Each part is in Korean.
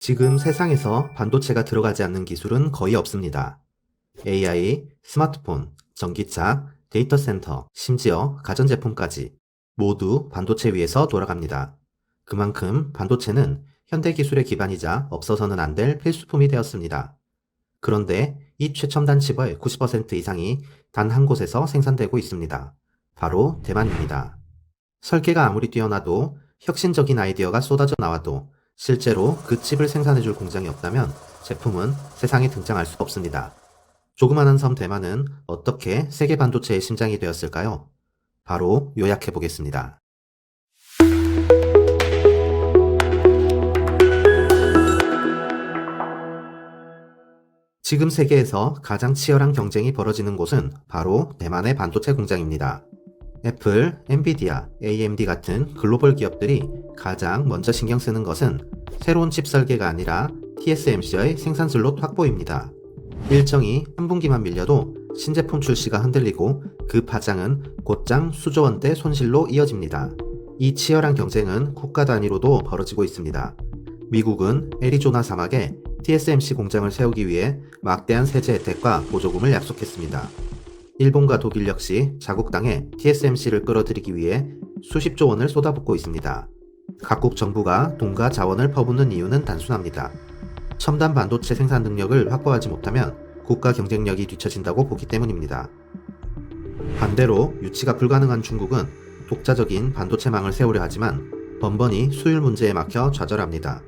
지금 세상에서 반도체가 들어가지 않는 기술은 거의 없습니다. AI, 스마트폰, 전기차, 데이터 센터, 심지어 가전제품까지 모두 반도체 위에서 돌아갑니다. 그만큼 반도체는 현대 기술의 기반이자 없어서는 안 될 필수품이 되었습니다. 그런데 이 최첨단 칩의 90% 이상이 단 한 곳에서 생산되고 있습니다. 바로 대만입니다. 설계가 아무리 뛰어나도 혁신적인 아이디어가 쏟아져 나와도 실제로 그 칩을 생산해줄 공장이 없다면 제품은 세상에 등장할 수 없습니다. 조그마한 섬 대만은 어떻게 세계 반도체의 심장이 되었을까요? 바로 요약해 보겠습니다. 지금 세계에서 가장 치열한 경쟁이 벌어지는 곳은 바로 대만의 반도체 공장입니다. 애플, 엔비디아, AMD 같은 글로벌 기업들이 가장 먼저 신경 쓰는 것은 새로운 칩 설계가 아니라 TSMC의 생산 슬롯 확보입니다. 일정이 한 분기만 밀려도 신제품 출시가 흔들리고 그 파장은 곧장 수조 원대 손실로 이어집니다. 이 치열한 경쟁은 국가 단위로도 벌어지고 있습니다. 미국은 애리조나 사막에 TSMC 공장을 세우기 위해 막대한 세제 혜택과 보조금을 약속했습니다. 일본과 독일 역시 자국 땅에 TSMC를 끌어들이기 위해 수십조 원을 쏟아붓고 있습니다. 각국 정부가 돈과 자원을 퍼붓는 이유는 단순합니다. 첨단 반도체 생산 능력을 확보하지 못하면 국가 경쟁력이 뒤처진다고 보기 때문입니다. 반대로 유치가 불가능한 중국은 독자적인 반도체망을 세우려 하지만 번번이 수율 문제에 막혀 좌절합니다.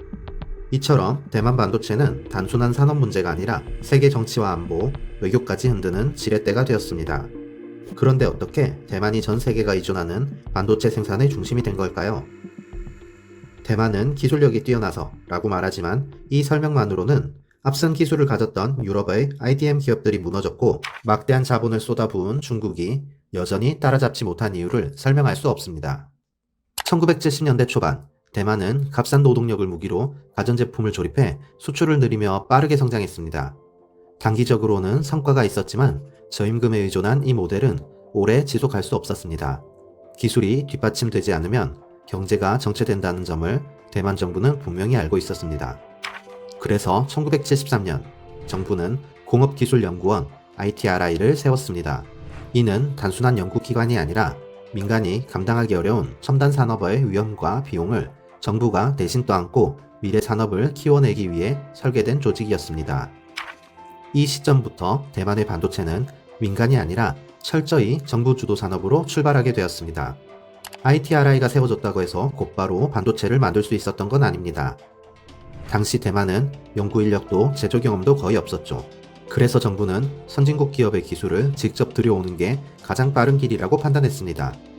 이처럼 대만 반도체는 단순한 산업 문제가 아니라 세계 정치와 안보, 외교까지 흔드는 지렛대가 되었습니다. 그런데 어떻게 대만이 전 세계가 의존하는 반도체 생산의 중심이 된 걸까요? 대만은 기술력이 뛰어나서 라고 말하지만 이 설명만으로는 앞선 기술을 가졌던 유럽의 IDM 기업들이 무너졌고 막대한 자본을 쏟아부은 중국이 여전히 따라잡지 못한 이유를 설명할 수 없습니다. 1970년대 초반 대만은 값싼 노동력을 무기로 가전제품을 조립해 수출을 늘리며 빠르게 성장했습니다. 단기적으로는 성과가 있었지만 저임금에 의존한 이 모델은 오래 지속할 수 없었습니다. 기술이 뒷받침되지 않으면 경제가 정체된다는 점을 대만 정부는 분명히 알고 있었습니다. 그래서 1973년 정부는 공업기술연구원 ITRI를 세웠습니다. 이는 단순한 연구기관이 아니라 민간이 감당하기 어려운 첨단 산업의 위험과 비용을 정부가 대신 떠안고 미래 산업을 키워내기 위해 설계된 조직이었습니다. 이 시점부터 대만의 반도체는 민간이 아니라 철저히 정부 주도 산업으로 출발하게 되었습니다. ITRI가 세워졌다고 해서 곧바로 반도체를 만들 수 있었던 건 아닙니다. 당시 대만은 연구 인력도 제조 경험도 거의 없었죠. 그래서 정부는 선진국 기업의 기술을 직접 들여오는 게 가장 빠른 길이라고 판단했습니다.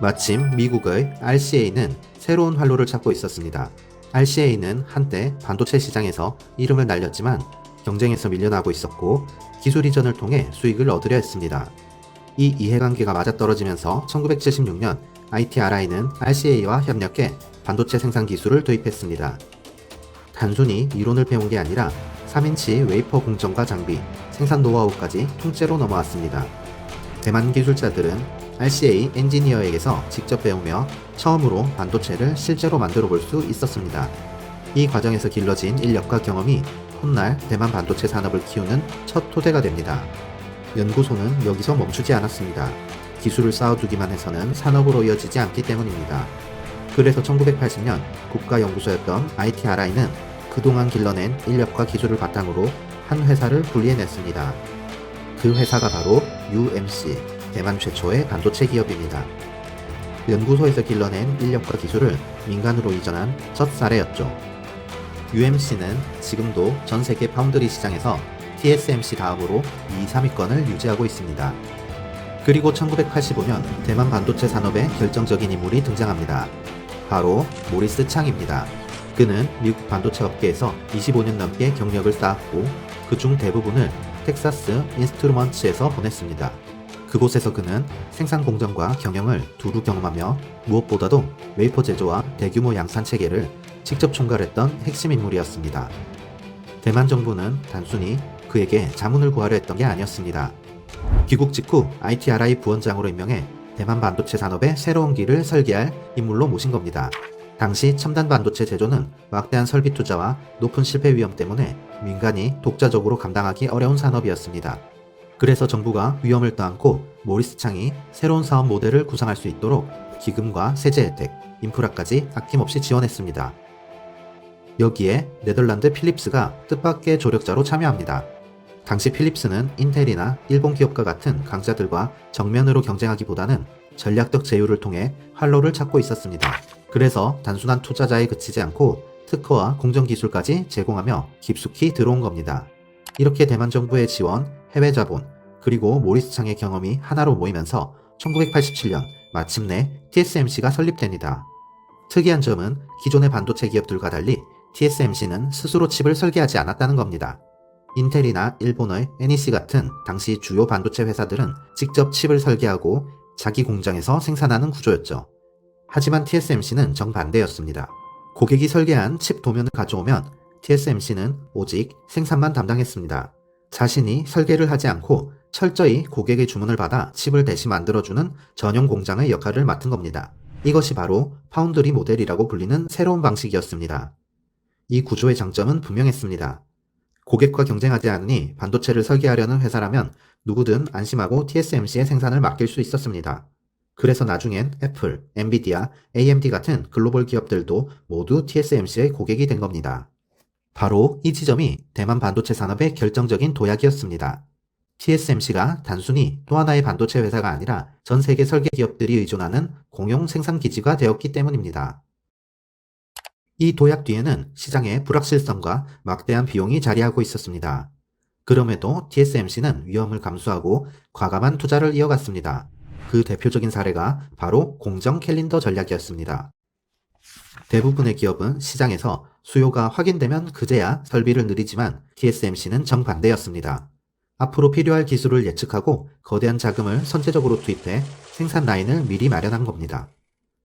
마침 미국의 RCA는 새로운 활로를 찾고 있었습니다. RCA는 한때 반도체 시장에서 이름을 날렸지만 경쟁에서 밀려나고 있었고 기술 이전을 통해 수익을 얻으려 했습니다. 이 이해관계가 맞아떨어지면서 1976년 ITRI는 RCA와 협력해 반도체 생산 기술을 도입했습니다. 단순히 이론을 배운 게 아니라 3인치 웨이퍼 공정과 장비, 생산 노하우까지 통째로 넘어왔습니다. 대만 기술자들은 RCA 엔지니어에게서 직접 배우며 처음으로 반도체를 실제로 만들어 볼 수 있었습니다. 이 과정에서 길러진 인력과 경험이 훗날 대만 반도체 산업을 키우는 첫 토대가 됩니다. 연구소는 여기서 멈추지 않았습니다. 기술을 쌓아두기만 해서는 산업으로 이어지지 않기 때문입니다. 그래서 1980년 국가연구소였던 ITRI는 그동안 길러낸 인력과 기술을 바탕으로 한 회사를 분리해냈습니다. 그 회사가 바로 UMC, 대만 최초의 반도체 기업입니다. 연구소에서 길러낸 인력과 기술을 민간으로 이전한 첫 사례였죠. UMC는 지금도 전 세계 파운드리 시장에서 TSMC 다음으로 2, 3위권을 유지하고 있습니다. 그리고 1985년 대만 반도체 산업에 결정적인 인물이 등장합니다. 바로 모리스 창입니다. 그는 미국 반도체 업계에서 25년 넘게 경력을 쌓았고 그중 대부분을 텍사스 인스트루먼츠에서 보냈습니다. 그곳에서 그는 생산 공정과 경영을 두루 경험하며 무엇보다도 웨이퍼 제조와 대규모 양산 체계를 직접 총괄했던 핵심 인물이었습니다. 대만 정부는 단순히 그에게 자문을 구하려 했던 게 아니었습니다. 귀국 직후 ITRI 부원장으로 임명해 대만 반도체 산업의 새로운 길을 설계할 인물로 모신 겁니다. 당시 첨단 반도체 제조는 막대한 설비 투자와 높은 실패 위험 때문에 민간이 독자적으로 감당하기 어려운 산업이었습니다. 그래서 정부가 위험을 떠안고 모리스 창이 새로운 사업 모델을 구상할 수 있도록 기금과 세제 혜택, 인프라까지 아낌없이 지원했습니다. 여기에 네덜란드 필립스가 뜻밖의 조력자로 참여합니다. 당시 필립스는 인텔이나 일본 기업과 같은 강자들과 정면으로 경쟁하기보다는 전략적 제휴를 통해 활로를 찾고 있었습니다. 그래서 단순한 투자자에 그치지 않고 특허와 공정 기술까지 제공하며 깊숙이 들어온 겁니다. 이렇게 대만 정부의 지원, 해외 자본, 그리고 모리스 창의 경험이 하나로 모이면서 1987년 마침내 TSMC가 설립됩니다. 특이한 점은 기존의 반도체 기업들과 달리 TSMC는 스스로 칩을 설계하지 않았다는 겁니다. 인텔이나 일본의 NEC 같은 당시 주요 반도체 회사들은 직접 칩을 설계하고 자기 공장에서 생산하는 구조였죠. 하지만 TSMC는 정반대였습니다. 고객이 설계한 칩 도면을 가져오면 TSMC는 오직 생산만 담당했습니다. 자신이 설계를 하지 않고 철저히 고객의 주문을 받아 칩을 대신 만들어주는 전용 공장의 역할을 맡은 겁니다. 이것이 바로 파운드리 모델이라고 불리는 새로운 방식이었습니다. 이 구조의 장점은 분명했습니다. 고객과 경쟁하지 않으니 반도체를 설계하려는 회사라면 누구든 안심하고 TSMC의 생산을 맡길 수 있었습니다. 그래서 나중엔 애플, 엔비디아, AMD 같은 글로벌 기업들도 모두 TSMC의 고객이 된 겁니다. 바로 이 지점이 대만 반도체 산업의 결정적인 도약이었습니다. TSMC가 단순히 또 하나의 반도체 회사가 아니라 전 세계 설계 기업들이 의존하는 공용 생산 기지가 되었기 때문입니다. 이 도약 뒤에는 시장의 불확실성과 막대한 비용이 자리하고 있었습니다. 그럼에도 TSMC는 위험을 감수하고 과감한 투자를 이어갔습니다. 그 대표적인 사례가 바로 공정 캘린더 전략이었습니다. 대부분의 기업은 시장에서 수요가 확인되면 그제야 설비를 늘리지만 TSMC는 정반대였습니다. 앞으로 필요할 기술을 예측하고 거대한 자금을 선제적으로 투입해 생산 라인을 미리 마련한 겁니다.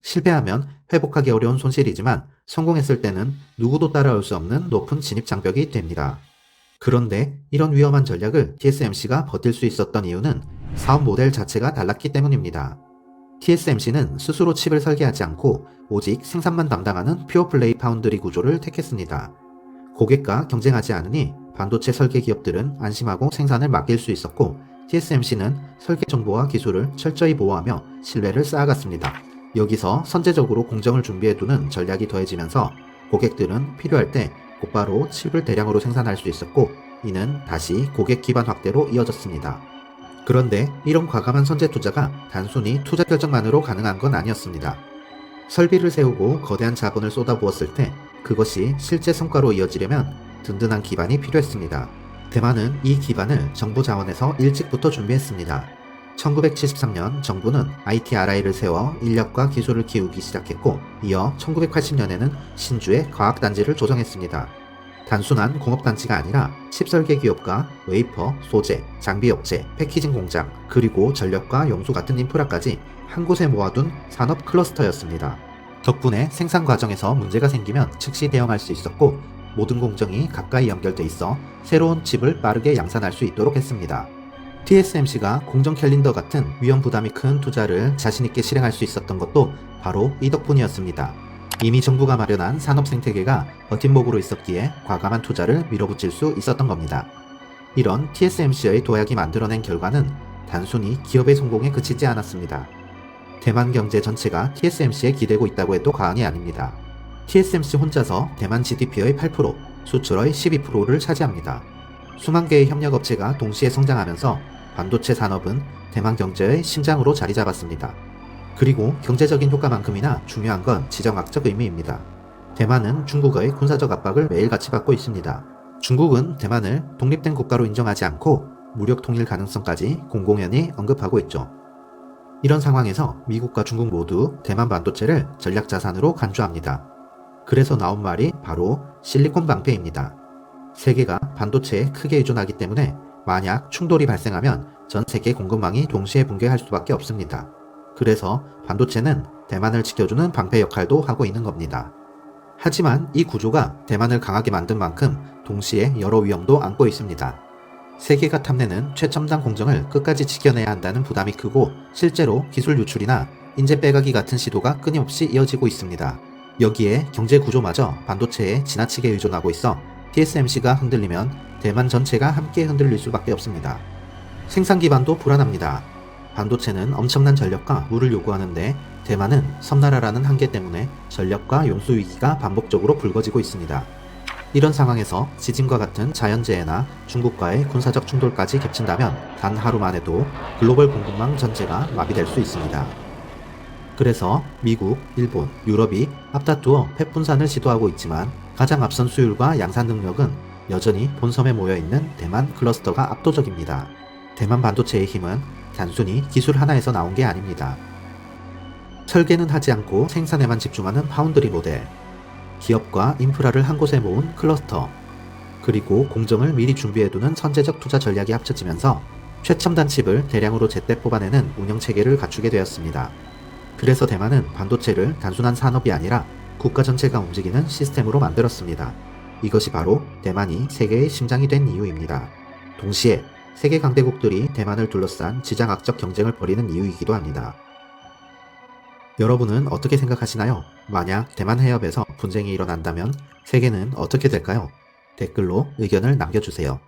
실패하면 회복하기 어려운 손실이지만 성공했을 때는 누구도 따라올 수 없는 높은 진입 장벽이 됩니다. 그런데 이런 위험한 전략을 TSMC가 버틸 수 있었던 이유는 사업 모델 자체가 달랐기 때문입니다. TSMC는 스스로 칩을 설계하지 않고 오직 생산만 담당하는 퓨어플레이 파운드리 구조를 택했습니다. 고객과 경쟁하지 않으니 반도체 설계 기업들은 안심하고 생산을 맡길 수 있었고 TSMC는 설계 정보와 기술을 철저히 보호하며 신뢰를 쌓아갔습니다. 여기서 선제적으로 공정을 준비해두는 전략이 더해지면서 고객들은 필요할 때 곧바로 칩을 대량으로 생산할 수 있었고 이는 다시 고객 기반 확대로 이어졌습니다. 그런데 이런 과감한 선제 투자가 단순히 투자 결정만으로 가능한 건 아니었습니다. 설비를 세우고 거대한 자본을 쏟아부었을 때 그것이 실제 성과로 이어지려면 든든한 기반이 필요했습니다. 대만은 이 기반을 정부 자원에서 일찍부터 준비했습니다. 1973년 정부는 ITRI를 세워 인력과 기술을 키우기 시작했고 이어 1980년에는 신주에 과학단지를 조성했습니다. 단순한 공업단지가 아니라 칩설계 기업과 웨이퍼, 소재, 장비 업체, 패키징 공장, 그리고 전력과 용수 같은 인프라까지 한 곳에 모아둔 산업 클러스터였습니다. 덕분에 생산 과정에서 문제가 생기면 즉시 대응할 수 있었고 모든 공정이 가까이 연결돼 있어 새로운 칩을 빠르게 양산할 수 있도록 했습니다. TSMC가 공정 캘린더 같은 위험 부담이 큰 투자를 자신있게 실행할 수 있었던 것도 바로 이 덕분이었습니다. 이미 정부가 마련한 산업 생태계가 버팀목으로 있었기에 과감한 투자를 밀어붙일 수 있었던 겁니다. 이런 TSMC의 도약이 만들어낸 결과는 단순히 기업의 성공에 그치지 않았습니다. 대만 경제 전체가 TSMC에 기대고 있다고 해도 과언이 아닙니다. TSMC 혼자서 대만 GDP의 8%, 수출의 12%를 차지합니다. 수만 개의 협력업체가 동시에 성장하면서 반도체 산업은 대만 경제의 심장으로 자리 잡았습니다. 그리고 경제적인 효과만큼이나 중요한 건 지정학적 의미입니다. 대만은 중국의 군사적 압박을 매일같이 받고 있습니다. 중국은 대만을 독립된 국가로 인정하지 않고 무력 통일 가능성까지 공공연히 언급하고 있죠. 이런 상황에서 미국과 중국 모두 대만 반도체를 전략 자산으로 간주합니다. 그래서 나온 말이 바로 실리콘 방패입니다. 세계가 반도체에 크게 의존하기 때문에 만약 충돌이 발생하면 전 세계 공급망이 동시에 붕괴할 수밖에 없습니다. 그래서 반도체는 대만을 지켜주는 방패 역할도 하고 있는 겁니다. 하지만 이 구조가 대만을 강하게 만든 만큼 동시에 여러 위험도 안고 있습니다. 세계가 탐내는 최첨단 공정을 끝까지 지켜내야 한다는 부담이 크고 실제로 기술 유출이나 인재 빼가기 같은 시도가 끊임없이 이어지고 있습니다. 여기에 경제 구조마저 반도체에 지나치게 의존하고 있어 TSMC가 흔들리면 대만 전체가 함께 흔들릴 수밖에 없습니다. 생산 기반도 불안합니다. 반도체는 엄청난 전력과 물을 요구하는데 대만은 섬나라라는 한계 때문에 전력과 용수 위기가 반복적으로 불거지고 있습니다. 이런 상황에서 지진과 같은 자연재해나 중국과의 군사적 충돌까지 겹친다면 단 하루만 해도 글로벌 공급망 전체가 마비될 수 있습니다. 그래서 미국, 일본, 유럽이 앞다투어 폐분산을 시도하고 있지만 가장 앞선 수율과 양산 능력은 여전히 본섬에 모여 있는 대만 클러스터가 압도적입니다. 대만 반도체의 힘은 단순히 기술 하나에서 나온 게 아닙니다. 설계는 하지 않고 생산에만 집중하는 파운드리 모델, 기업과 인프라를 한 곳에 모은 클러스터, 그리고 공정을 미리 준비해두는 선제적 투자 전략이 합쳐지면서 최첨단 칩을 대량으로 제때 뽑아내는 운영 체계를 갖추게 되었습니다. 그래서 대만은 반도체를 단순한 산업이 아니라 국가 전체가 움직이는 시스템으로 만들었습니다. 이것이 바로 대만이 세계의 심장이 된 이유입니다. 동시에 세계 강대국들이 대만을 둘러싼 지장학적 경쟁을 벌이는 이유이기도 합니다. 여러분은 어떻게 생각하시나요? 만약 대만 해협에서 분쟁이 일어난다면 세계는 어떻게 될까요? 댓글로 의견을 남겨주세요.